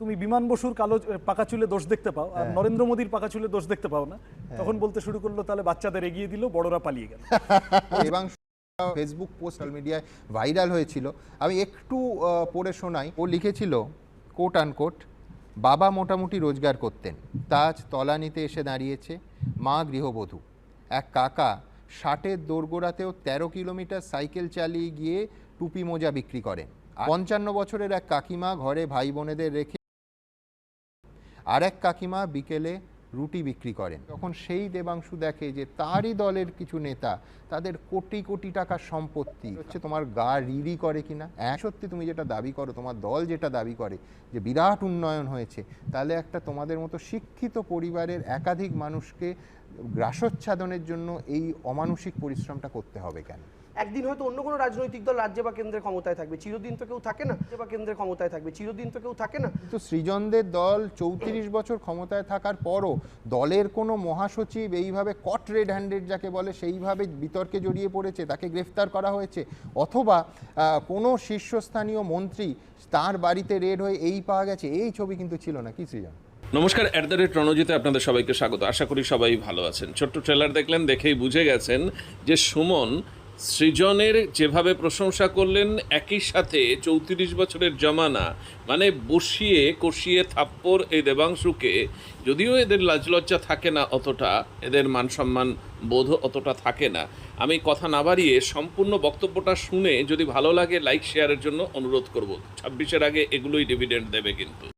তুমি বিমান বসুর কালো পাকা চুলে দোষ দেখতে পাও আর নরেন্দ্র মোদীর পাকা চুলে দোষ দেখতে পাও না। তখন বলতে শুরু করল তাহলে বাচ্চাদের এগিয়ে দিল বড়রা পালিয়ে গেল। এবং ফেসবুক সোশ্যাল মিডিয়ায় ভাইরাল হয়েছিল। আমি একটু পড়ে শোনাই। ও লিখেছিল কোট আনকোট বাবা মোটামুটি রোজগার করতেন। তাজ তলানিতে এসে দাঁড়িয়েছে। মা গৃহবধূ। এক কাকা ষাটের দোরগোড়াতেও তেরো কিলোমিটার সাইকেল চালিয়ে গিয়ে টুপি মোজা বিক্রি করেন। পঞ্চান্ন বছরের এক কাকিমা ঘরে ভাই বোনেদের রেখে আর এক কাকিমা বিকেলে রুটি বিক্রি করেন। তখন সেই দেবাংশু দেখে যে তারই দলের কিছু নেতা, তাদের কোটি কোটি টাকার সম্পত্তি। হচ্ছে তোমার গা রিরি করে কিনা? এক সত্যি তুমি যেটা দাবি করো, তোমার দল যেটা দাবি করে যে বিরাট উন্নয়ন হয়েছে, তাহলে একটা তোমাদের মতো শিক্ষিত পরিবারের একাধিক মানুষকে গ্রাসচ্ছাদনের জন্য এই অমানসিক পরিশ্রমটা করতে হবে কেন? একদিন হয়তো অন্য কোনো রাজনৈতিক দল রাজ্যে বা কেন্দ্রে ক্ষমতায় থাকবে। চিরদিন তো কেউ থাকে না রাজ্যে বা কেন্দ্রে ক্ষমতায় থাকবে। চিরদিন তো কেউ থাকে না। কিন্তু সৃজনদের দল চৌত্রিশ বছর ক্ষমতায় থাকার পরও দলের কোনো মহাসচিব এইভাবে কট রেড হ্যান্ডেড যাকে বলে সেইভাবে বিতর্কে জড়িয়ে পড়েছে তাকে গ্রেফতার করা হয়েছে অথবা কোনো শীর্ষস্থানীয় মন্ত্রী তার বাড়িতে রেড হয়ে এই পাওয়া গেছে এই ছবি কিন্তু ছিল না। কি সৃজন? নমস্কার অ্যাট দ্য রেট রণজিতে আপনাদের সবাইকে স্বাগত। আশা করি সবাই ভালো আছেন। ছোট্ট ট্রেলার দেখলেন দেখেই বুঝে গেছেন যে সুমন সৃজনের যেভাবে প্রশংসা করলেন, একই সাথে চৌত্রিশ বছরের জমানা মানে বসিয়ে কষিয়ে থাপ্পড় এই দেবাংশুকে, যদিও এদের লাজলজ্জা থাকে না অতটা, এদের মান সম্মান বোধ অতটা থাকে না। আমি কথা না বাড়িয়ে সম্পূর্ণ বক্তব্যটা শুনে যদি ভালো লাগে লাইক শেয়ারের জন্য অনুরোধ করব। ছাব্বিশের আগে এগুলোই ডিভিডেন্ড দেবে কিন্তু।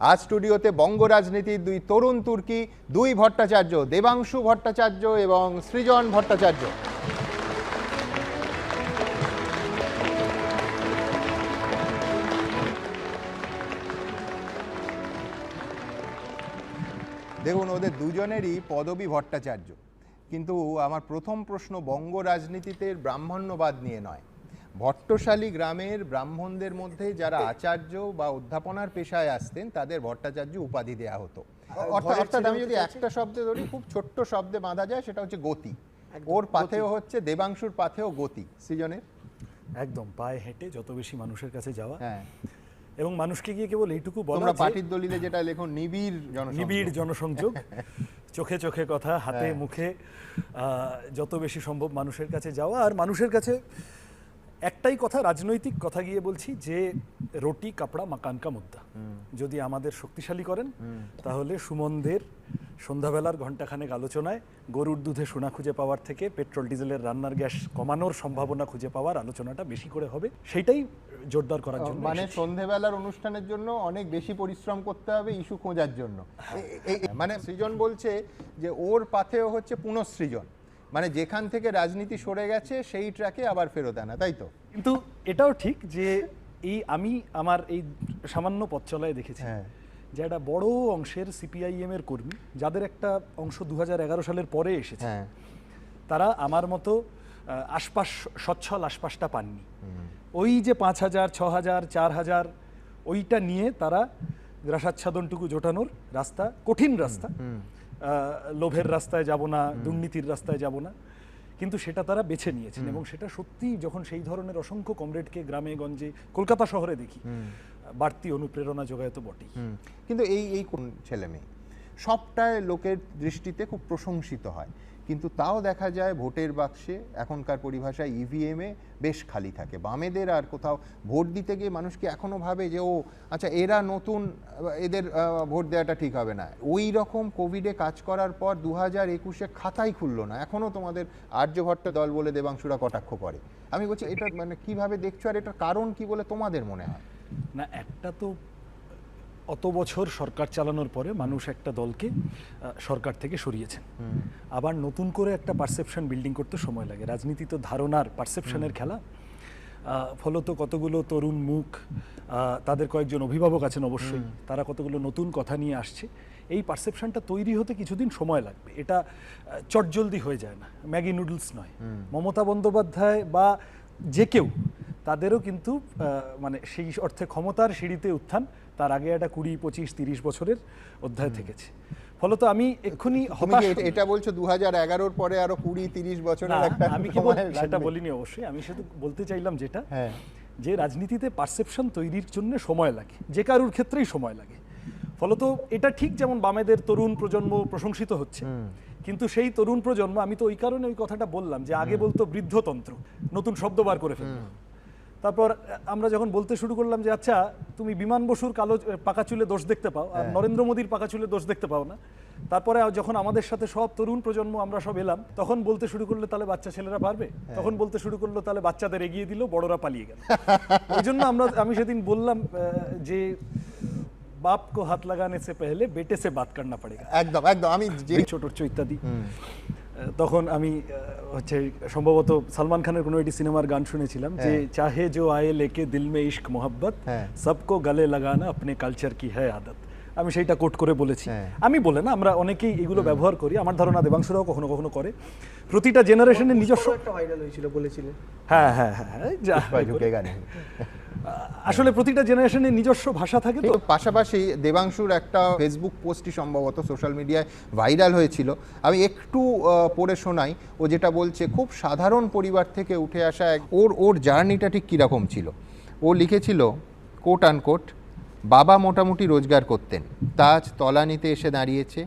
আজ স্টুডিওতে বঙ্গ রাজনীতির দুই তরুণ তুর্কি, দুই ভট্টাচার্য, দেবাংশু ভট্টাচার্য এবং সৃজন ভট্টাচার্য। দেখুন, ওদের দুজনেরই পদবী ভট্টাচার্য। কিন্তু আমার প্রথম প্রশ্ন বঙ্গ রাজনীতিতে ব্রাহ্মণ্যবাদ নিয়ে নয়। ভট্টশালী গ্রামের ব্রাহ্মণদের মধ্যে যারা আচার্য বা অধ্যাপনার পেশায় আসতেন তাদের ভট্টাচার্য উপাধি দেয়া হতো। অর্থাৎ আমি যদি একটা শব্দে ধরি খুব ছোট্ট শব্দে বাঁধা যায় সেটা হচ্ছে গতি। ওর পাথেও হচ্ছে দেবাংশুর পাথেও গতি। সৃজনের? একদম পায়ে হেঁটে যত বেশি মানুষের কাছে যাওয়া। হ্যাঁ। এবং মানুষকে গিয়ে কেবল এইটুকু বলা পার্টির দলিলে যেটা লেখো নিবিড় জনসংযোগ। নিবিড় জনসংযোগ। চোখে চোখে কথা হাতে হ্যাঁ। মুখে আহ, যত বেশি সম্ভব মানুষের কাছে যাওয়া। আর মানুষের কাছে একটাই কথা রাজনৈতিক কথা গিয়ে বলছি যে রুটি কাপড়া মাকান কা মুদ্দা। যদি আমাদের শক্তিশালী করেন তাহলে সুমনদের সন্ধ্যাবেলার ঘণ্টাখানেক আলোচনায় গরুর দুধে সোনা খুঁজে পাওয়ার থেকে পেট্রোল ডিজেলের রান্নার গ্যাস কমানোর সম্ভাবনা খুঁজে পাওয়ার আলোচনাটা বেশি করে হবে। সেইটাই জোরদার করার জন্য মানে। সন্ধেবেলার অনুষ্ঠানের জন্য অনেক বেশি পরিশ্রম করতে হবে ইস্যু খোঁজার জন্য। এ- মানে সৃজন বলছে যে ওর পাথেও হচ্ছে পুনঃসৃজন। মানে যেখান থেকে রাজনীতি সরে গেছে সেই ট্র্যাকে আবার ফেরত আনা তাই তো? কিন্তু এটাও ঠিক যে এই আমি আমার এই সামান্য পথ চলায় দেখেছি হ্যাঁ। যে একটা বড় অংশের সিপিআইএম এর কর্মী যাদের একটা অংশ দু হাজার এগারো সালের পরে এসেছে হ্যাঁ। তারা আমার মতো আশপাশ সচ্ছল আশপাশটা পাননি। ওই যে পাঁচ হাজার ছ হাজার চার হাজার ওইটা নিয়ে তারা গ্রাসাচ্ছাদনটুকু জোটানোর রাস্তা কঠিন রাস্তা। লোভের রাস্তায় যাব না দুর্নীতির রাস্তায় যাব না। কিন্তু সেটা তারা বেছে নিয়েছেন এবং সেটা সত্যি যখন সেই ধরনের অসংখ্য কমরেডকে গ্রামে গঞ্জে কলকাতা শহরে দেখি বাড়তি অনুপ্রেরণা যোগায় তো বটেই। কিন্তু এই এই কোন ছেলে মেয়ে সবটাই লোকের দৃষ্টিতে খুব প্রশংসিত হয়। কিন্তু তাও দেখা যায় ভোটের বাক্সে এখনকার পরিভাষায় ইভিএমে বেশ খালি থাকে। বামেদের আর কোথাও ভোট দিতে গিয়ে মানুষ কি এখনও ভাবে যে, ও আচ্ছা এরা নতুন, এদের ভোট দেওয়াটা ঠিক হবে না। ওই রকম কোভিডে কাজ করার পর দু হাজার একুশে খাতাই খুললো না। এখনও তোমাদের আর্যভট্ট দল বলে দেবাংশুরা কটাক্ষ করে। আমি বলছি, এটা মানে কীভাবে দেখছ? আর এটার কারণ কি বলে তোমাদের মনে হয়? না, একটা তো অত বছর সরকার চালানোর পরে মানুষ একটা দলকে সরকার থেকে সরিয়েছেন। আবার নতুন করে একটা পারসেপশন বিল্ডিং করতে সময় লাগে। রাজনীতি তো ধারণার পারসেপশনের খেলা। ফলত কতগুলো তরুণ মুখ তাদের কয়েকজন অভিভাবক আছেন অবশ্যই তারা কতগুলো নতুন কথা নিয়ে আসছে। এই পারসেপশনটা তৈরি হতে কিছুদিন সময় লাগবে। এটা চটজলদি হয়ে যায় না। ম্যাগি নুডলস নয়। মমতা বন্দ্যোপাধ্যায় বা যে কেউ তাদেরও কিন্তু মানে সেই অর্থে ক্ষমতার সিঁড়িতে উত্থান তার আগে একটা কুড়ি পঁচিশ তিরিশ বছরের অধ্যায় থেকেছে। ফলত আমি এক্ষুনি এটা- বলছো দু হাজার এগারোর পরে আরও কুড়ি তিরিশ বছরের একটা আমি কি সেটা বলিনি অবশ্যই আমি শুধু বলতে চাইলাম যেটা হ্যাঁ। যে রাজনীতিতে পারসেপশন তৈরির জন্য সময় লাগে যে কারুর ক্ষেত্রেই সময় লাগে। ফলত এটা ঠিক যেমন বামেদের তরুণ প্রজন্ম প্রশংসিত হচ্ছে কিন্তু সেই তরুণ প্রজন্ম আমি তো ওই কারণে ওই কথাটা বললাম যে আগে বলতো বৃদ্ধতন্ত্র নতুন শব্দ বার করে ফেলল তারপর আমরা যখন বলতে শুরু করলাম যে আচ্ছা তুমি বিমান বসুর কালো পাকা চুলে দোষ দেখতে পাও আর নরেন্দ্র মোদীর পাকা চুলে দোষ দেখতে পাও না। তারপরে যখন আমাদের সাথে সব তরুণ প্রজন্ম আমরা সব এলাম তখন বলতে শুরু করলে তাহলে বাচ্চা ছেলেরা পারবে? তখন বলতে শুরু করল তাহলে বাচ্চাদের এগিয়ে দিল বড়রা পালিয়ে গেল। ওই জন্য আমরা আমি সেদিন বললাম যে বাপ কো হাত লাগানে সে পেহলে বেটে সে বাত করনা পড়েগা। একদম একদম আমি যে ছোট ছোট ইত্যাদি। তখন আমি হচ্ছে সম্ভবত সালমান খানের কোনো একটি সিনেমার গান শুনেছিলাম যে চাহে জো আয়ে লেকে দিল মে ইশক মোহাব্বত হ্যাঁ। সবকো গলে লাগানা আপনি কালচার কি হ্যায় আদত। আমি সেইটা কোট করে বলেছি। হ্যাঁ। আমি বলে না আমরা অনেকেই এগুলো ব্যবহার করি আমার ধারণা দেবাংশুরাও কখনো কখনো করে। প্রতিটা জেনারেশনের নিজস্ব একটা ভাইরাল হয়েছিল বলেছিলেন। হ্যাঁ হ্যাঁ হ্যাঁ আসলে প্রতিটা জেনারেশনের নিজস্ব ভাষা থাকে তো। পাশাপাশি দেবাংশুর একটা ফেসবুক পোস্টই সম্ভবত সোশ্যাল মিডিয়ায় ভাইরাল হয়েছিল। আমি একটু পড়ে শোনাই। ও যেটা বলছে, খুব সাধারণ পরিবার থেকে উঠে আসা এক, ওর ওর জার্নিটা ঠিক কীরকম ছিল? ও লিখেছিল কোট আনকোট বাবা মোটামুটি রোজগার করতেন। তাজ তলানিতে এসে দাঁড়িয়েছে।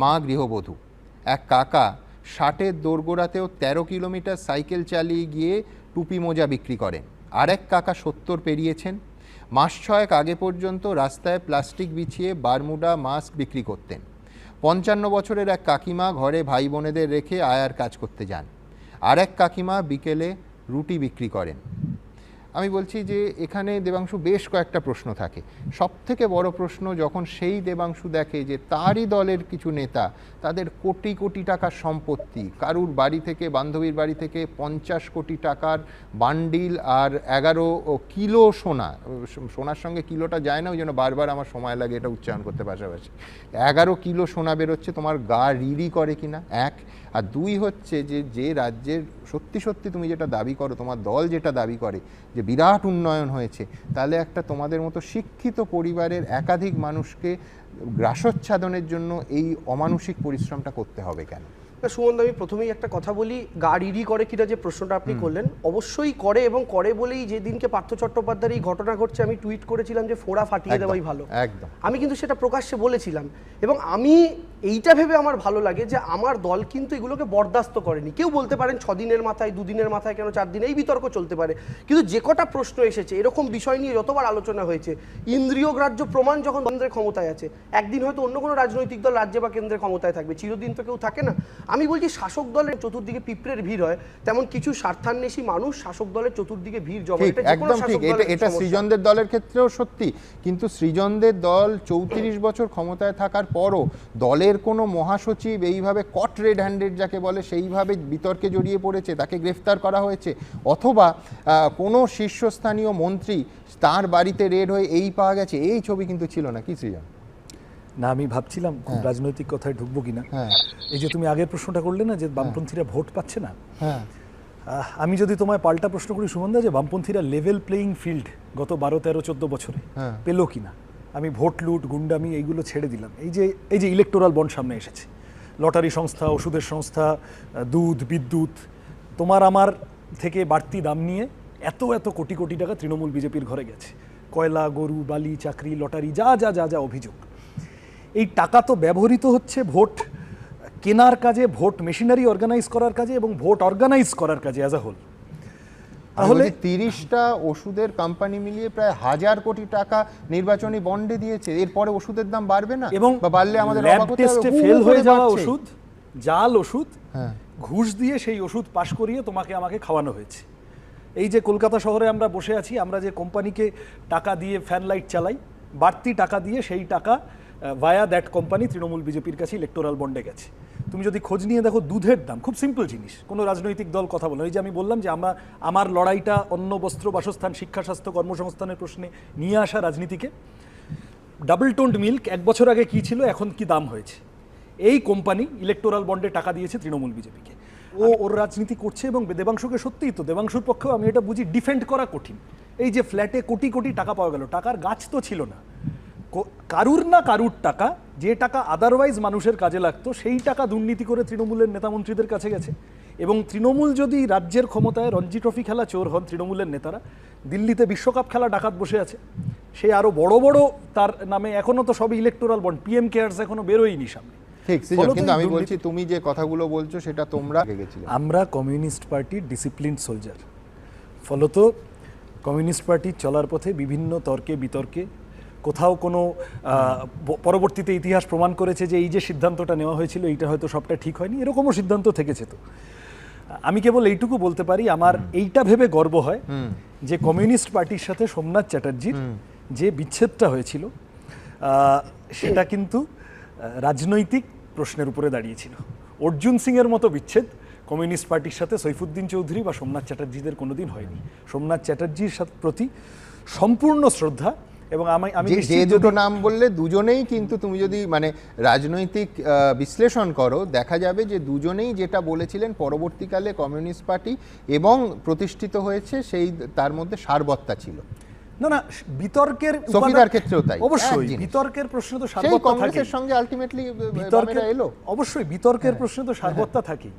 মা গৃহবধূ। এক কাকা ষাটের দোরগোড়াতেও তেরো কিলোমিটার সাইকেল চালিয়ে গিয়ে টুপি মোজা বিক্রি করেন। আরেক কাকা সত্তর পেরিয়েছেন। মাস ছয়েক আগে পর্যন্ত রাস্তায় প্লাস্টিক বিছিয়ে বারমুডা মাস্ক বিক্রি করতেন। পঞ্চান্ন বছরের এক কাকিমা ঘরে ভাই বোনেদের রেখে আয়ার কাজ করতে যান। আরেক কাকিমা বিকেলে রুটি বিক্রি করেন। আমি বলছি যে এখানে দেবাংশু বেশ কয়েকটা প্রশ্ন থাকে। সব থেকে বড় প্রশ্ন যখন সেই দেবাংশু দেখে যে তারই দলের কিছু নেতা, তাদের কোটি কোটি টাকার সম্পত্তি, কারুর বাড়ি থেকে, বান্ধবীর বাড়ি থেকে পঞ্চাশ কোটি টাকার বান্ডিল আর এগারো কিলো সোনা, সোনার সঙ্গে কিলোটা যায় না, ওই জন্য বারবার আমার সময় লাগে এটা উচ্চারণ করতে পাশাপাশি। এগারো কিলো সোনা বেরোচ্ছে, তোমার গা রিরি করে কিনা? এক। আর দুই হচ্ছে যে যে রাজ্যের সত্যি সত্যি তুমি যেটা দাবি করো, তোমার দল যেটা দাবি করে, যে বিরাট উন্নয়ন হয়েছে তাহলে একটা তোমাদের মতো শিক্ষিত পরিবারের একাধিক মানুষকে গ্রাসোচ্ছাদনের জন্য এই অমানসিক পরিশ্রমটা করতে হবে কেন? না সুমন আমি প্রথমেই একটা কথা বলি গাড়িরই করে কিনা যে প্রশ্নটা আপনি করলেন অবশ্যই করে এবং করে বলেই যেদিনকে পার্থ চট্টোপাধ্যায়ের এই ঘটনা ঘটছে আমি টুইট করেছিলাম যে ফোড়া ফাটিয়ে দেওয়াই ভালো। একদম। আমি কিন্তু সেটা প্রকাশ্যে বলেছিলাম এবং আমি এইটা ভেবে আমার ভালো লাগে যে আমার দল কিন্তু এগুলোকে বরদাস্ত করেনি। কেউ বলতে পারেন ছদিনের মাথায় দুদিনের মাথায় কেন চার দিন এই বিতর্ক চলতে পারে। কিন্তু যে কটা প্রশ্ন এসেছে এরকম বিষয় নিয়ে যতবার আলোচনা হয়েছে ইন্দ্রিয় গ্রাহ্য প্রমাণ যখন কেন্দ্রের ক্ষমতায় আছে একদিন হয়তো অন্য কোনো রাজনৈতিক দল রাজ্যে বা কেন্দ্রের ক্ষমতায় থাকবে চিরদিন তো কেউ থাকে না। আমি বলছি শাসক দলের চতুর্দিকে পিঁপড়ের ভিড় হয় তেমন কিছু স্বার্থান্বেষী মানুষ শাসক দলের চতুর্দিকে ভিড় জমা এটা যে একদম ঠিক। এটা সৃজনদের দলের ক্ষেত্রেও সত্যি। কিন্তু সৃজনদের দল চৌত্রিশ বছর ক্ষমতায় থাকার পরও দলের কোনো মহাসচিব এইভাবে কট রেড হ্যান্ডেড যাকে বলে সেইভাবে বিতর্কে জড়িয়ে পড়েছে তাকে গ্রেফতার করা হয়েছে অথবা কোনো শীর্ষস্থানীয় মন্ত্রী তার বাড়িতে রেড হয়ে এই পাওয়া গেছে এই ছবি কিন্তু ছিল না কি সৃজন? না আমি ভাবছিলাম খুব রাজনৈতিক কথায় ঢুকবো কিনা। হ্যাঁ। এই যে তুমি আগের প্রশ্নটা করলে না যে বামপন্থীরা ভোট পাচ্ছে না? হ্যাঁ। আমি যদি তোমায় পাল্টা প্রশ্ন করি সুমনদা যে বামপন্থীরা লেভেল প্লেইং ফিল্ড গত বারো তেরো চোদ্দ বছরে হ্যাঁ। পেল কিনা? আমি ভোট লুট, গুন্ডামি এইগুলো ছেড়ে দিলাম। এই যে এই যে ইলেকটোরাল বন্ড সামনে এসেছে। লটারি সংস্থা, ওষুধের সংস্থা দুধ, বিদ্যুৎ, তোমার আমার থেকে বাড়তি দাম নিয়ে এত এত কোটি কোটি টাকা তৃণমূল বিজেপির ঘরে গেছে। কয়লা, গরু, বালি, চাকরি, লটারি, যা যা যা যা অভিযোগ। এই টাকা তো ব্যবহৃত হচ্ছে ভোট কেনার কাজে, ভোট মেশিনারি অর্গানাইজ করার কাজে এবং ভোট অর্গানাইজ করার কাজে অ্যাজ আ হোল তাহলে তিরিশটা ওষুধের কোম্পানি মিলিয়ে প্রায় হাজার কোটি টাকা নির্বাচনী বন্ডে দিয়েছে। এরপরে ওষুধের দাম বাড়বে না? এবং বাড়লে আমাদের টেস্টে ফেল হয়ে যাওয়া ওষুধ জাল ওষুধ হ্যাঁ। ঘুষ দিয়ে সেই ওষুধ পাশ করিয়ে তোমাকে আমাকে খাওয়ানো হয়েছে। এই যে কলকাতা শহরে আমরা বসে আছি আমরা যে কোম্পানিকে টাকা দিয়ে ফ্যান লাইট চালাই বাড়তি টাকা দিয়ে সেই টাকা ভায়া দ্যাট কোম্পানি তৃণমূল বিজেপির কাছে ইলেকটোরাল বন্ডে গেছে। তুমি যদি খোঁজ নিয়ে দেখো দুধের দাম খুব সিম্পল জিনিস কোনো রাজনৈতিক দল কথা বলে ওই যে আমি বললাম যে আমরা আমার লড়াইটা অন্য বস্ত্র বাসস্থান শিক্ষা স্বাস্থ্য কর্মসংস্থানের প্রশ্নে নিয়ে আসা রাজনীতিকে। ডাবল টোন্ড মিল্ক এক বছর আগে কি ছিল এখন কি দাম হয়েছে? এই কোম্পানি ইলেকটোরাল বন্ডে টাকা দিয়েছে তৃণমূল বিজেপিকে। ও ওর রাজনীতি করছে এবং দেবাংশুকে সত্যিই তো দেবাংশুর পক্ষেও আমি এটা বুঝি ডিফেন্ড করা কঠিন। এই যে ফ্ল্যাটে কোটি কোটি টাকা পাওয়া গেল টাকার গাছ তো ছিল না। কারুর না কারুর টাকা যে টাকা আদারওয়াইজ মানুষের কাজে লাগতো সেই টাকা দুর্নীতি করে তৃণমূলের নেতামন্ত্রীদের কাছে গেছে। এবং তৃণমূল যদি রাজ্যের ক্ষমতায় রঞ্জি ট্রফি খেলা চোর হন তৃণমূলের নেতারা দিল্লিতে বিশ্বকাপ খেলা ডাকাত বসে আছে। সে আরও বড় বড় তার নামে এখনও তো সব ইলেকটোরাল বন্ড পিএম কেয়ার্স এখনও বেরোয়নি সামনে। ঠিক কিন্তু আমি বলছি তুমি যে কথাগুলো বলছো সেটা তোমরা আমরা কমিউনিস্ট পার্টির ডিসিপ্লিন সোলজার ফলত কমিউনিস্ট পার্টি চলার পথে বিভিন্ন তর্কে বিতর্কে কোথাও কোনো পরবর্তীতে ইতিহাস প্রমাণ করেছে যে এই যে সিদ্ধান্তটা নেওয়া হয়েছিল এইটা হয়তো সবটা ঠিক হয়নি এরকমও সিদ্ধান্ত থেকেছে তো। আমি কেবল এইটুকু বলতে পারি আমার এইটা ভেবে গর্ব হয় যে কমিউনিস্ট পার্টির সাথে সোমনাথ চ্যাটার্জির যে বিচ্ছেদটা হয়েছিল সেটা কিন্তু রাজনৈতিক প্রশ্নের উপরে দাঁড়িয়েছিল। অর্জুন সিং এর মতো বিচ্ছেদ কমিউনিস্ট পার্টির সাথে সৈফুদ্দিন চৌধুরী বা সোমনাথ চ্যাটার্জিদের কোনোদিন হয়নি। সোমনাথ চ্যাটার্জির প্রতি সম্পূর্ণ শ্রদ্ধা এবং আমি আমি যে- দুটো নাম বললে দুজনেই কিন্তু তুমি যদি মানে রাজনৈতিক বিশ্লেষণ করো দেখা যাবে যে দুজনেই যেটা বলেছিলেন পরবর্তীকালে কমিউনিস্ট পার্টি এবং প্রতিষ্ঠিত হয়েছে সেই তার মধ্যে সারবত্তা ছিল। না না বিতর্কের সফিদার ক্ষেত্রেও তাই, অবশ্যই বিতর্কের প্রশ্ন তো সার্বত্তা থাকে কংগ্রেসের সঙ্গে আলটিমেটলি বিতর্কের এলো। অবশ্যই বিতর্কের প্রশ্নে তো সার্বত্তা থাকেই।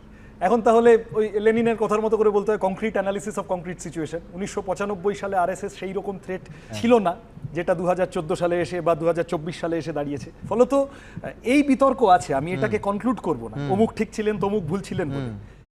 এখন তাহলে ওই লেনিনের কথার মতো করে বলতে হয় concrete analysis of concrete situation উনিশশো পঁচানব্বই সালে এস সেই রকম থ্রেট ছিল না যেটা দু হাজার চোদ্দ সালে এসে বা দু হাজার চব্বিশ সালে এসে দাঁড়িয়েছে। ফলত এই বিতর্ক আছে আমি এটাকে কনক্লুড করব না। অমুক ঠিক ছিলেন তমুক ভুল ছিলেন বলে।